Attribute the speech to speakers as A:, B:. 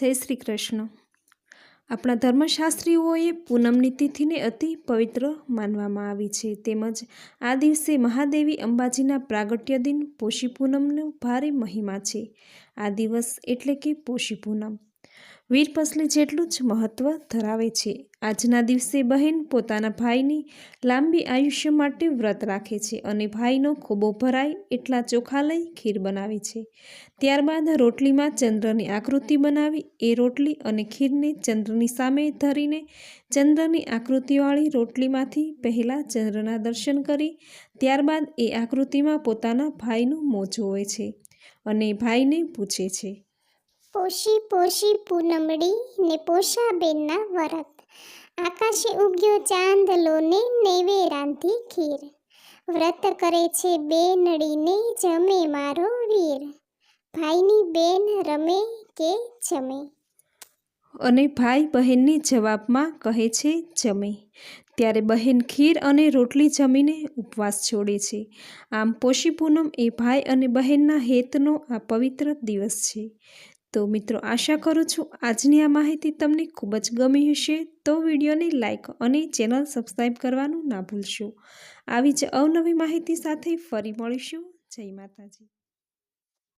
A: જય શ્રી કૃષ્ણ. આપણા ધર્મશાસ્ત્રીઓએ પૂનમની તિથિને અતિ પવિત્ર માનવામાં આવી છે. તેમજ આ દિવસે મહાદેવી અંબાજીના પ્રાગટ્ય દિન પોષી પૂનમનો ભારે મહિમા છે. આ દિવસ એટલે કે પોષી પૂનમ. વીર પસલી જેટલું જ મહત્ત્વ ધરાવે છે. આજના દિવસે બહેન પોતાના ભાઈની લાંબી આયુષ્ય માટે વ્રત રાખે છે અને ભાઈનો ખોબો ભરાય એટલા ચોખા લઈ ખીર બનાવે છે. ત્યારબાદ રોટલીમાં ચંદ્રની આકૃતિ બનાવી, એ રોટલી અને ખીરને ચંદ્રની સામે ધરીને ચંદ્રની આકૃતિવાળી રોટલીમાંથી પહેલાં ચંદ્રના દર્શન કરી, ત્યારબાદ એ આકૃતિમાં પોતાના ભાઈનું મોં જોવે છે અને ભાઈને પૂછે છે
B: પોષી પોષી પૂનમડી ને પોષાબેનના વરત. આકાશે ઉગ્યો ચાંદ લો ને નેવે રાંધી ખીર. વ્રત કરે છે બેનડીને જમે મારો વીર. ભાઈની બેન રમે કે જમે?
A: અને ભાઈ બહેનને જવાબમાં કહે છે જમે. ત્યારે બહેન ખીર અને રોટલી જમીને ઉપવાસ છોડે છે. આમ પોષી પૂનમ એ ભાઈ અને બહેનના હેતનો આ પવિત્ર દિવસ છે. તો મિત્રો, આશા કરું છું આજની આ માહિતી તમને ખૂબ જ ગમી હશે. તો વિડીયોને લાઇક અને ચેનલ સબસ્ક્રાઈબ કરવાનું ના ભૂલશો. આવી જ અવનવી માહિતી સાથે ફરી મળીશું. જય માતાજી.